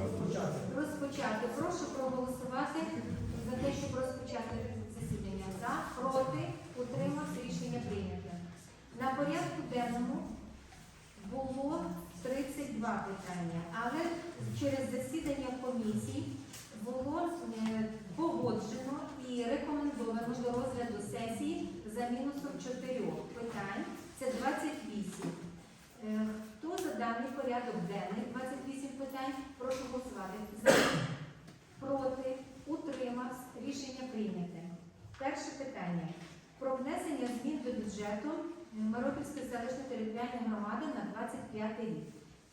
Розпочати. Розпочати. Прошу проголосувати за те, щоб розпочати засідання. За, проти, утримався, рішення прийнято. На порядку денному було 32 питання, але через засідання комісій було е, погоджено і рекомендовано до розгляду сесії за мінусом 4 питань. Це 28. Е, Хто за даний порядок денний 28 питань? Прошу голосувати. За, проти, утримався, рішення прийняте. Перше питання. Про внесення змін до бюджету Миропільської селищної територіальної громади на 25 рік.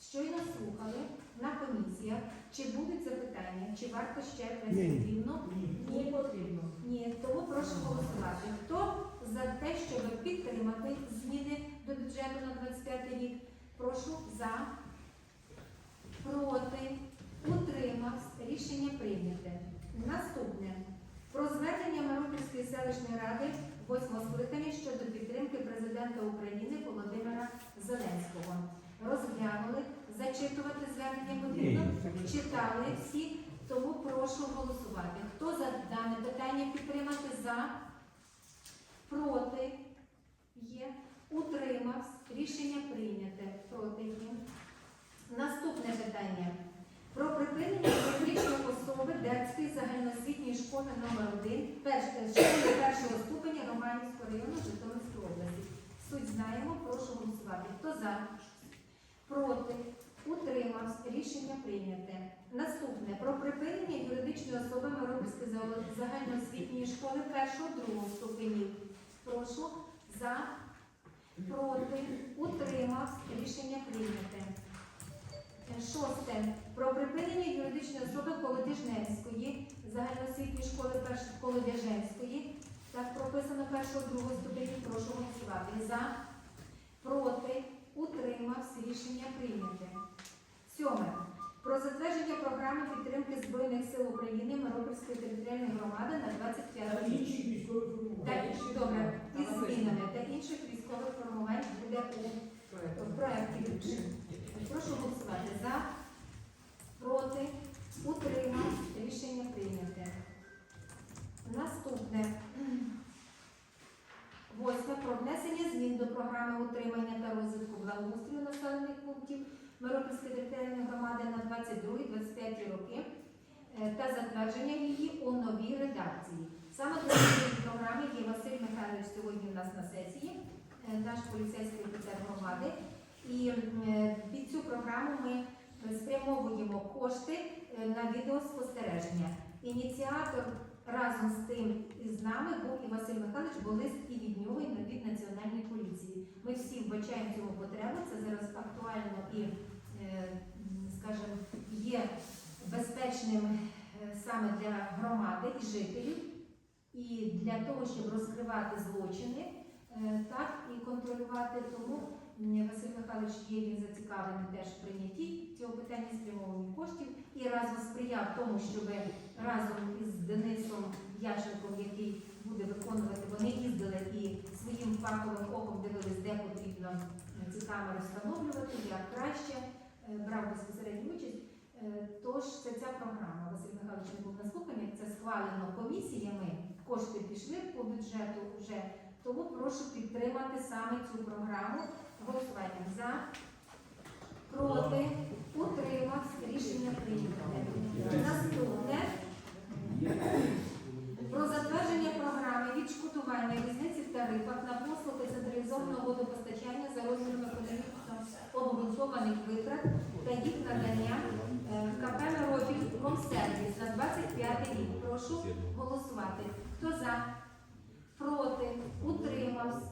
Щойно слухали на комісіях, чи будуть запитання, чи варто ще Ні, ні. потрібно? Не потрібно. Ні, тому прошу голосувати. Хто за те, щоб підтримати зміни до бюджету на 25 рік? Прошу за, проти, утримався. Рішення прийняте. Наступне. Про звернення Марупільської селищної ради 8 скликання щодо підтримки президента України Володимира Зеленського. Розглянули, зачитувати звернення потрібно. Читали всі, тому прошу голосувати. Хто за дане питання підтримати за? Проти? Є. Утримався. Рішення прийняте. Проти є. Наступне питання. Про припинення юридичної особи Дерської загальноосвітньої школи номер 1 школи першого ступеня Романівського району Житомирської області. Суть знаємо, прошу голосувати. Хто за? Проти? Утримався. Рішення прийняте. Наступне. Про припинення юридичної особи Миропільської загальноосвітньої школи першого другого ступенів. Прошу за, проти, утримався. Рішення прийняте. Шосте. Про припинення юридичної особи Колодіжненської загальноосвітньої школи першої Колодяженської. Так прописано першого другого ступені. Прошу голосувати. За, проти, утримався. Рішення прийняте. Сьоме. Про затвердження програми підтримки Збройних сил України Миропільської територіальної громади на 25 Та рік. добре, із змінами та інших військових формувань буде у проєкті. Прошу голосувати за, проти, утримав, рішення прийняте. Наступне. Восьме. Про внесення змін до програми утримання та розвитку благоустрою населених пунктів Миропільської територіальної громади на 22-25 роки е, та затвердження її у новій редакції. Саме до цієї програми є Василь Михайлович сьогодні у нас на сесії, е, наш поліцейський офіцер громади. І е, під цю програму ми спрямовуємо кошти е, на відеоспостереження. Ініціатор разом з тим і з нами був і Василь Михайлович, бо лист і від нього, і від Національної поліції. Ми всі вбачаємо цьому потребу. Це зараз актуально і, е, скажімо, є безпечним саме для громади і жителів, і для того, щоб розкривати злочини, так і контролювати. Тому Василь Михайлович є він зацікавлений теж в прийнятті цього питання спрямовані коштів і разом сприяв тому, щоб разом із Денисом Яшенком, який буде виконувати, вони їздили і своїм фаховим оком дивились, де потрібно ці камери встановлювати, як краще е, брав безпосередню участь. Е, Тож це ця програма. Василь Михайлович не був на слуханнях, це схвалено комісіями. Кошти пішли по бюджету вже. Тому прошу підтримати саме цю програму голосуванням за, проти, утримався, рішення прийнято. Наступне про затвердження програми відшкодування різниці в тарифах на послуги централізованого водопостачання за розміром економічно обґрунтованих витрат та їх надання е, КП «Миропіль Комсервіс» на 25 рік. Прошу голосувати. Хто за? Проти? Утримався?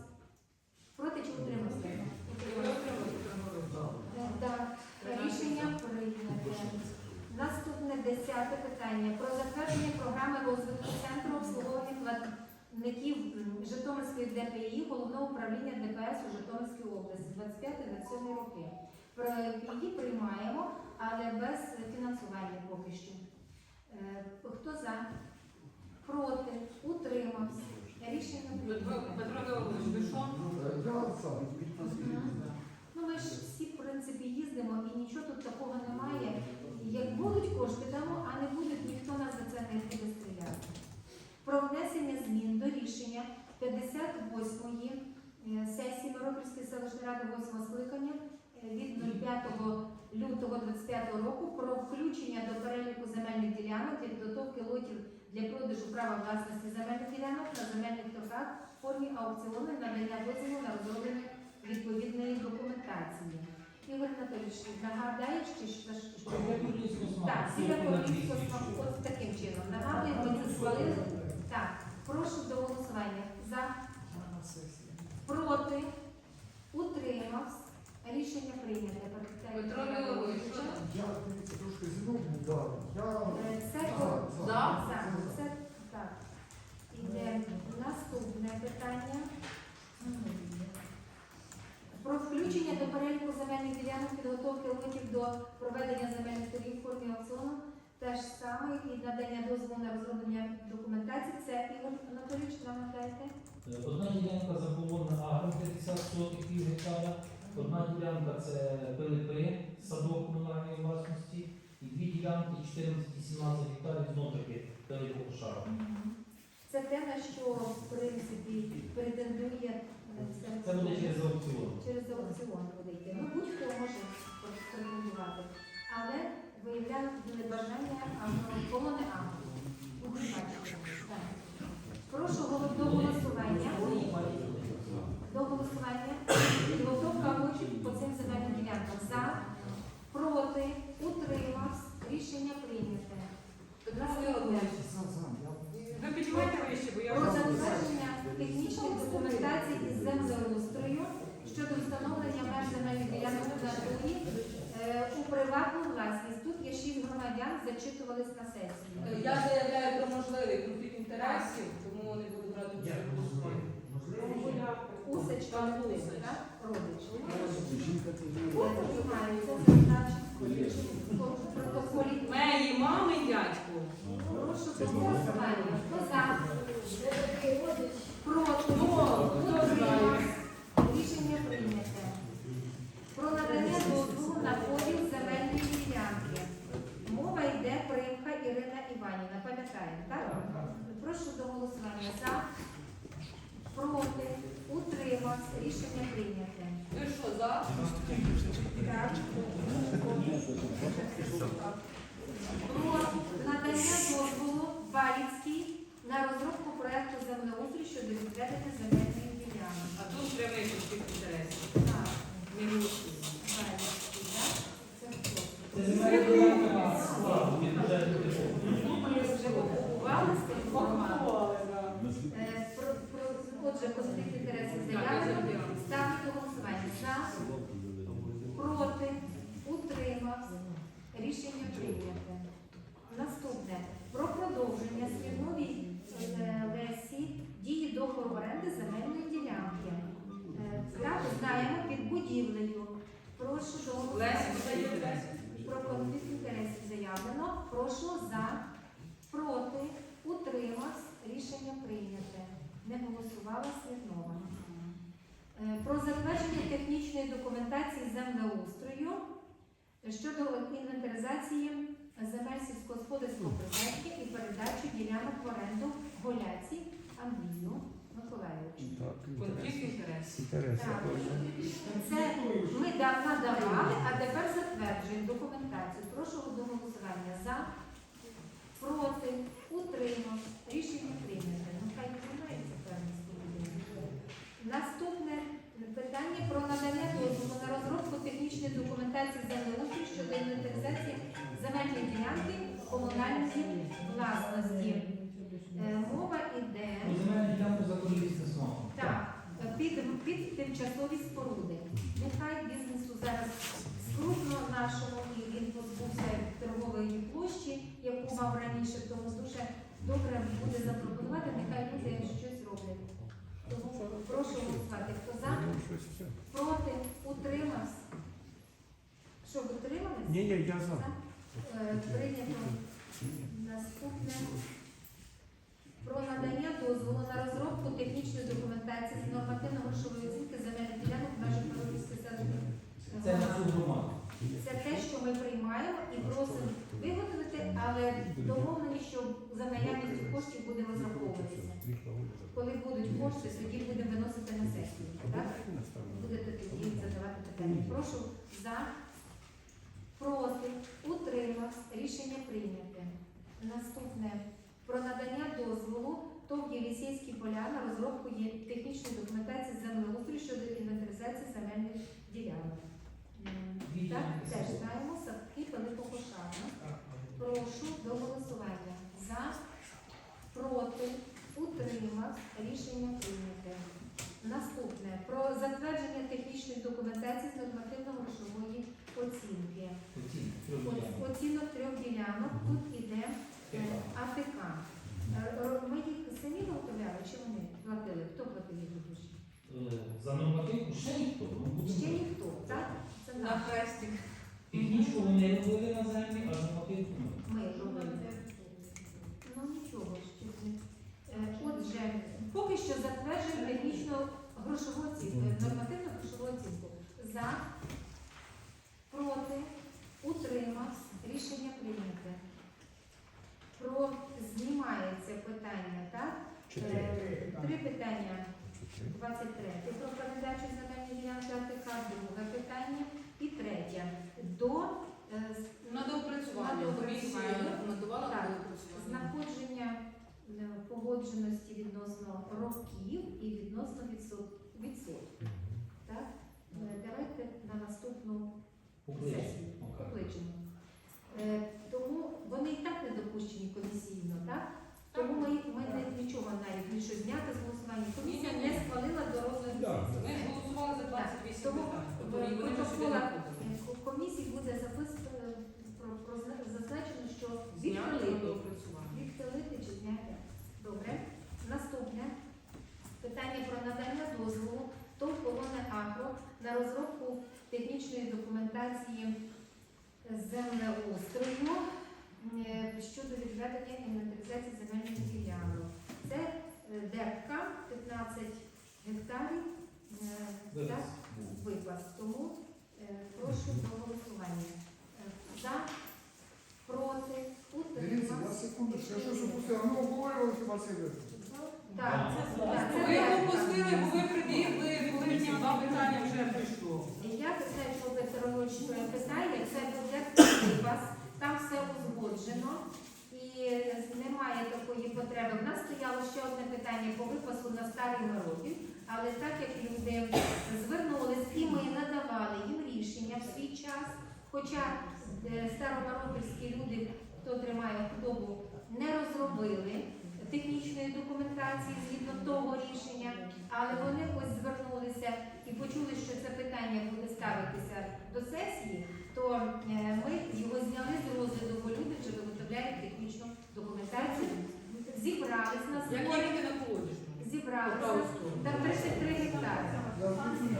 Проти чи утримався? Так, рішення прийняте. Наступне десяте питання про затвердження програми розвитку центру обслуговування платників Житомирської ДПІ головного управління ДПС у Житомирській області 25-27 роки. Про її приймаємо, але без фінансування поки що. Е, Хто за? Проти? Утримався? Рішення Петро Георгійович, ви що? Ну, ми ж всі, в принципі, їздимо і нічого тут такого немає. Як будуть кошти дамо, а не буде, ніхто нас за це не буде стріляти. Про внесення змін до рішення 58-ї е, сесії Миропільської селищної ради 8 скликання е, від 05 лютого 25 року про включення до переліку земельних ділянок для підготовки лотів для продажу права власності земельних ділянок на земельних торгах в формі аукціону надання дозволу на розроблення відповідної документації. Ігор Анатолійович, нагадаєш, чи що? Так, сіля королівського смаку, от таким чином. Нагадуємо, ми це схвалили. Так, прошу до голосування. За, проти, утримався. Рішення прийнято. Петро Леонідович, трошки знову дав. Я Е, Це так. Іде наступне питання. Про включення до переліку земельних ділянок підготовки лотів до проведення земельних торгів в формі аукціону. Те ж саме і надання дозволу на розроблення документації. Це Ігор Анатолійович, нам надаєте? Одна ділянка заболонна агро 50 сотих гектара, одна ділянка це ПЛП, садок комунальної власності, і дві ділянки 14-17 гектарів знов таки переліку пошару. Це те, на що в принципі претендує е, Це буде через аукціон. через аукціон буде йти. Ну, будь-хто може претендувати. Але виявляють бажання кому не агро. Прошу голо- до голосування. До голосування. Підготовка вручить по цим земельним ділянкам. За, проти, утримався. Рішення прийняте. Петро Леонідович, за, за. Я Ви піднімайте вище, бо я Про вже затвердження технічної документації із землеустрою щодо встановлення меж земельних ділянок в натурі е, у приватну власність. Тут є шість громадян, зачитувались на сесії. Я заявляю про можливий конфлікт інтересів, тому не буду брати участь у голосуванні. Усечка, Пан родич, Усач. так? Родич. Жінка це От ви знаєте, зазначено в протоколі. Моєї мами дядьку. Прошу до голосування. Хто за? Проти? Ну, хто знає. Рішення прийняте. Про надання дозволу на поділ земельної ділянки. Мова йде Примха Ірина Іванівна. Пам'ятаєте, так? Прошу до голосування. За, проти, утримався. Рішення прийняте. Ви що, за? Так. Про надання дозволу Балівській на розробку проекту землеустрою щодо відведення земельної ділянки. А тут прямий конфлікт інтересів. Так. Так? Це хто? Це земельна ділянка. Ми вже окупували з тим форматом. Е, про- Отже, конфлікт інтересів заявлено. Ставлю до голосування. За, проти, утримався. Рішення прийняте. Наступне. Про продовження Смірновій е, Лесі дії договору оренди земельної ділянки. Е, Так, знаємо під будівлею. Прошу до голосування. Про конфлікт інтересів заявлено. Прошу за, проти, утримався. Рішення прийняте. Не голосувала Смірнова. Е, Про затвердження технічної документації землеустрою щодо інвентаризації земель сільськогосподарського призначення і передачу ділянок в оренду Голяці Андрію Миколаївичу. Конфлікт інтересів. Це ми да- надавали, а тепер затверджуємо документацію. Прошу до голосування за, проти, утримав. Рішення земельної ділянки комунальної власності. Е, Мова королівським смаком. Так, під, під тимчасові споруди. Нехай бізнесу зараз скрутно нашому і він позбувся торгової площі, яку мав раніше, тому дуже добре буде запропонувати, нехай люди щось роблять. Тому прошу голосувати. Хто за? Проти? Утримався? Що, ви утримались? Ні, ні, я за. Е, Прийнято наступне про надання дозволу на розробку технічної документації з нормативно-грошової оцінки земельних ділянок в межах Миропільської селищної Це на цю громаду. Це те, що ми приймаємо і просимо виготовити, але домовлені, що за наявністю коштів буде розраховуватися. Коли будуть кошти, тоді будемо виносити на сесію. Так? Будете тоді задавати питання. Прошу за, утримався, рішення прийняте. Наступне про надання дозволу ТОВ Єлісейські поля на розробку технічної документації землеустрою щодо інвентаризації земельних ділянок. Так, теж знаємо, садки Пилипокошана. Прошу до голосування. За, проти, утримав, рішення прийняте. Наступне про затвердження технічної документації з нормативно-грошової оцінки. Оці трьох О- ділянок. Оцінок трьох ділянок. Тут іде е, АТК. Е, Ми їх самі виготовляли чи вони платили? Хто платив їх гроші? Е, За нормативку ще ніхто. Ще ніхто, так? Це На хрестик. Технічку вони робили на землі, а нормативку ми. Ми робили. Ну нічого ще. не- Е, Отже, поки що затверджуємо технічну грошову оцінку, нормативну грошову оцінку. За, проти, утримався, рішення прийняте. Про знімається питання, так? Е, Три питання. 23. Про передачу земельної ділянки АТК, друге питання і третє. До е, з- На доопрацювання. На Комісія доопрацювання. рекомендувала на Так. доопрацювання. знаходження е, погодженості відносно років і відносно відсот- відсотків. Так? Е, Давайте на наступну сесію покличемо. Е, Тому вони і так не допущені комісійно, так? Тому ми, ми не- нічого навіть ні що зняти з голосування. Комісія не схвалила до розгляду. Ми ж голосували за 28 Тому в Тобто протоколах не входили. е, ко- комісії буде записано про, про зна- зазначено, що Зняти на відхилити. доопрацювання. Відхилити чи зняти. Добре. Наступне питання про надання дозволу ТОВ «Колони Агро на розробку технічної документації землеустрою е, щодо відведення інвентаризації земельних ділянок. Це е, ДЕПКА 15 гектарів. е, Випас так, випас. Тому прошу до голосування. За, проти, Дивіться, я секунду, ще щось упустив. Ну, обговорювали хіба це Так, це, так, Ви ДЕПКА. пропустили, бо ви прибігли, відповідь ці два питання вже прийшло. Я знаю, що Петрович питає, це буде вас, там все узгоджено і немає такої потреби. В нас стояло ще одне питання по випасу на старий Миропіль, але так як люди звернулись і ми надавали їм рішення в свій час, хоча е, старомаропільські люди, хто тримає худобу, не розробили технічної документації згідно того рішення, але вони ось звернулися і почули, що це питання буде ставитися до сесії, то е, ми його зняли з розгляду, бо люди вже виготовляють технічну документацію. Зібрались на Як зборі, їхати на колоджі? зібралися там 33 гектари. Я зрозумів.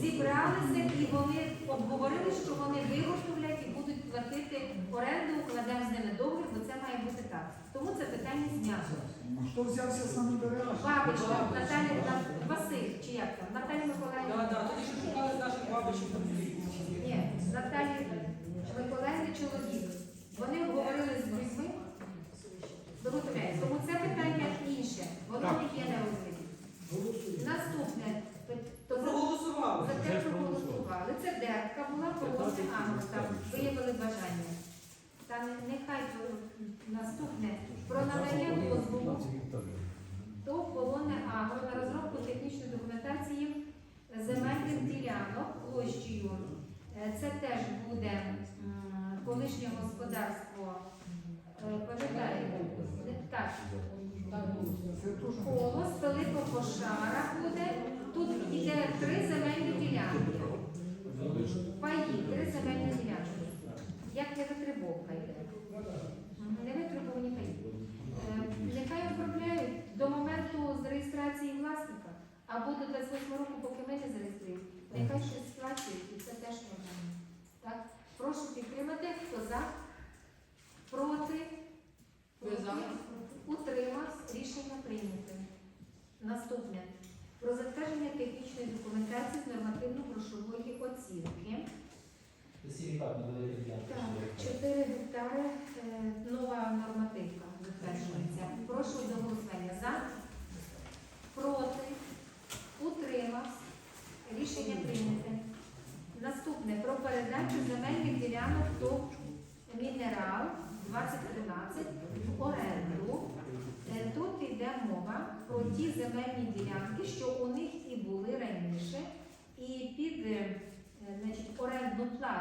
Зібралися і вони обговорили, що вони виготовлять і будуть платити оренду, укладемо з ними договір, бо це має бути так. Тому це питання знято. Хто взявся з нами Бабичка, Бабич. Наталя На- Василь, чи як там? Наталя Миколаївна. Так, так, тоді ще шукали з наших бабичів. Ні, Наталі Миколаївна чоловік. Вони обговорили з людьми. Виготовляють. Тому це питання інше. Воно не є на розгляді. Наступне. пи- То то за- проголосували. За те проголосували. Це дертка була колони Агро, там виявили бажання. Та не- нехай про- наступне про надання дозволу до колони Агро на розробку технічної документації земельних ділянок площею. Е, Це теж буде колишнє господарство. е, Пам'ятаєте? Так, колос Пилипо Кошара буде. Тут іде три земельні ділянки. Паї, три земельні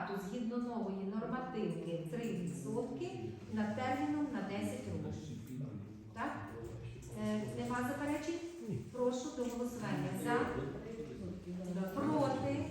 контракту згідно нової нормативки 3% на терміном на 10 років. Так? Е, Нема заперечень? Прошу до голосування. За, проти,